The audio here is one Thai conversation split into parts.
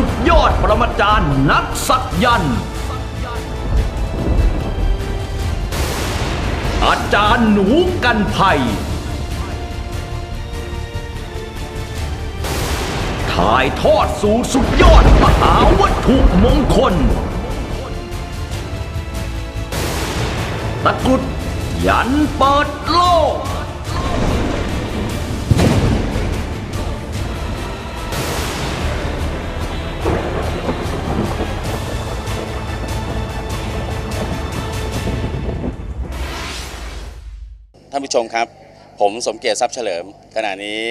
สุดยอดปรมาจารย์นักสักยันต์อาจารย์หนูกันภัย ถ่ายทอดสู่สุดยอดมหาวัตถุมงคล ตะกรุดยันเปิดโลกานผู้ชมครับ ผมสมเกียรติทรัพย์เฉลิม ขณะนี้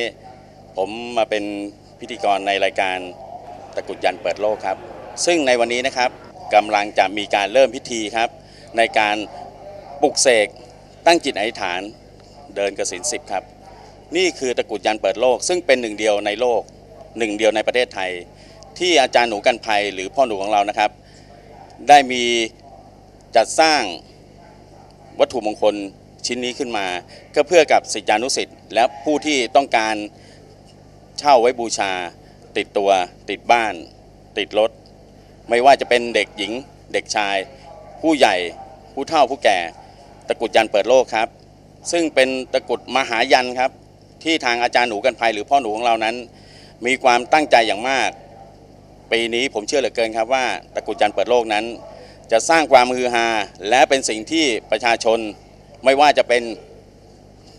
ผมมาเป็นพิธีกรในรายการตะกุดยันเปิดโลกครับ ซึ่งในวันนี้นะครับกำลังจะมีการเริ่มพิธีครับ ในการปลุกเสกตั้งจิตอธิษฐานเดินกสินสิบครับ นี่คือตะกุดยันเปิดโลก ซึ่งเป็นหนึ่งเดียวในโลกหนึ่งเดียวในประเทศไทย ที่อาจารย์หนูกันภัยหรือพ่อหนูของเรานะครับ ได้มีจัดสร้างวัตถุมงคล ชิ้นนี้ขึ้นมา ก็เพื่อกับศิษยานุศิษย์และผู้ที่ต้องการเช่าไว้บูชา ติดตัวติดบ้าน ติดรถ ไม่ว่าจะเป็นเด็กหญิง เด็กชาย ผู้ใหญ่ ผู้เฒ่าผู้แก่ ตะกุดยันเปิดโลกครับ ซึ่งเป็นตะกุดมหายันครับ ที่ทางอาจารย์หนูกันภัยหรือพ่อหนูของเรานั้น มีความตั้งใจอย่างมาก ปีนี้ผมเชื่อเหลือเกินครับว่า ตะกุดยันเปิดโลกนั้น จะสร้างความฮือฮาและเป็นสิ่งที่ประชาชน ไม่ว่าจะเป็น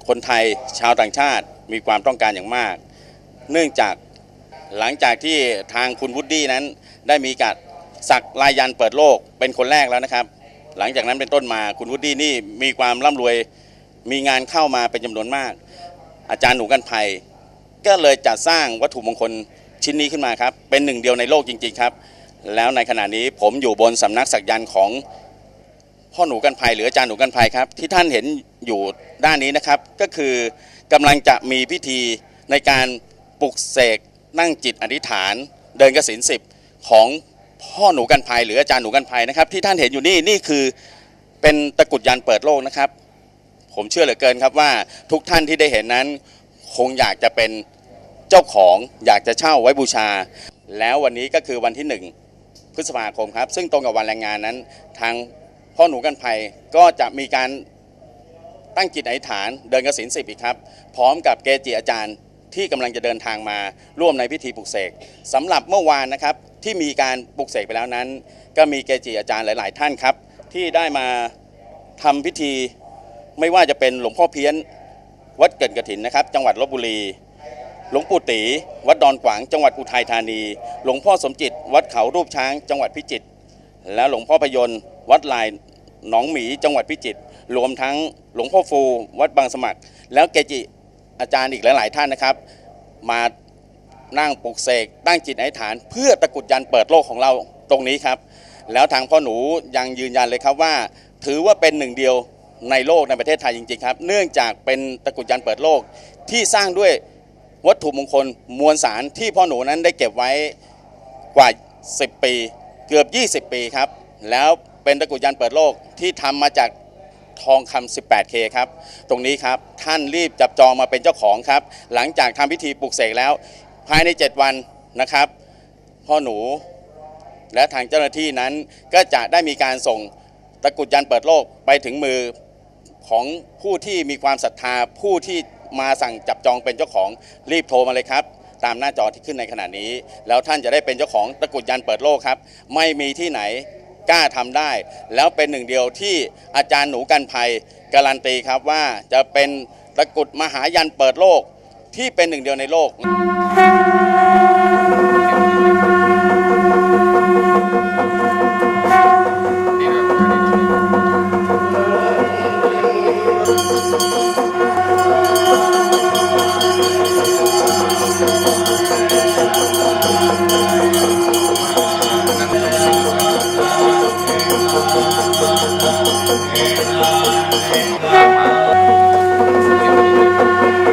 คนไทยชาวต่างชาติมีความต้องการอย่างมาก เนื่องจากหลังจากที่ทางคุณวุฒินั้นได้มีการสักลายยันเปิดโลกเป็นคนแรกแล้วนะครับ หลังจากนั้นเป็นต้นมาคุณวุฒินี่มีความร่ำรวยมีงานเข้ามาเป็นจำนวนมาก อาจารย์หนูกันภัย ก็เลยจัดสร้างวัตถุมงคลชิ้นนี้ขึ้นมาครับ เป็นหนึ่งเดียวในโลกจริง ๆ ครับ แล้วในขณะนี้ผมอยู่บนสำนักสักยันต์ของ พ่อหนูกันภัยหรืออาจารย์หนูกันภัยครับ ที่ท่านเห็นอยู่ด้านนี้นะครับ ก็คือกำลังจะมีพิธีในการปลุกเสกนั่งจิตอธิษฐาน เดินกสินสิบของพ่อหนูกันภัยหรืออาจารย์หนูกันภัยนะครับ ที่ท่านเห็นอยู่นี่นี่คือเป็นตะกุดยันเปิดโลกนะครับ ผมเชื่อเหลือเกินครับว่าทุกท่านที่ได้เห็นนั้น คงอยากจะเป็นเจ้าของอยากจะเช่าไว้บูชา แล้ววันนี้ก็คือวันที่หนึ่งพฤษภาคมครับ ซึ่งตรงกับวันแรงงานนั้นทาง พ่อหนูกันภัยก็จะมีการตั้งจิตอธิษฐานเดินกสินสิบอีกครับ พร้อมกับเกจิอาจารย์ที่กำลังจะเดินทางมาร่วมในพิธีปลุกเสกสำหรับเมื่อวานนะครับที่มีการปลุกเสกไปแล้วนั้น ก็มีเกจิอาจารย์หลาย ๆ ท่านครับ ที่ได้มาทำพิธีไม่ว่าจะเป็นหลวงพ่อเพี้ยนวัดเกิดกระถินนะครับ จังหวัดลบบุรี หลวงปู่ตีวัดดอนขวาง จังหวัดอุทัยธานี หลวงพ่อสมจิต วัดเขารูปช้าง จังหวัดพิจิตร และหลวงพ่อพยนต์วัดลายหนองหมีจังหวัดพิจิตรรวมทั้งหลวงพ่อฟู วัดบางสมัคร แล้วเกจิอาจารย์อีกหลายๆท่านนะครับ มานั่งปลุกเสกตั้งจิตอธิษฐาน เพื่อตะกุดยันเปิดโลกของเราตรงนี้ครับ แล้วทางพ่อหนูยังยืนยันเลยครับว่า ถือว่าเป็นหนึ่งเดียวในโลกในประเทศไทยจริงๆครับ เนื่องจากเป็นตะกุดยันเปิดโลกที่สร้างด้วยวัตถุมงคลมวลสารที่พ่อหนูนั้นได้เก็บไว้กว่า 10 ปี เกือบ 20 ปีครับ แล้วเป็นตะกรุดยันเปิดโลกที่ทำมาจากทองคำ 18K ครับ ตรงนี้ครับท่านรีบจับจองมาเป็นเจ้าของครับ หลังจากทำพิธีปลุกเสกแล้ว ภายใน 7 วันนะครับ พ่อหนูและทางเจ้าหน้าที่นั้นก็จะได้มีการส่งตะกรุดยันเปิดโลกไปถึงมือของผู้ที่มีความศรัทธาผู้ที่มาสั่งจับจองเป็นเจ้าของรีบโทรมาเลยครับ ตามหน้าจอที่ขึ้นในขณะนี้ แล้วท่านจะได้เป็นเจ้าของตะกุดยันเปิดโลกครับ ไม่มีที่ไหนกล้าทำได้ แล้วเป็นหนึ่งเดียวที่อาจารย์หนูกันภัยการันตีครับว่าจะเป็นตะกุดมหายันเปิดโลกที่เป็นหนึ่งเดียวในโลก Thank you.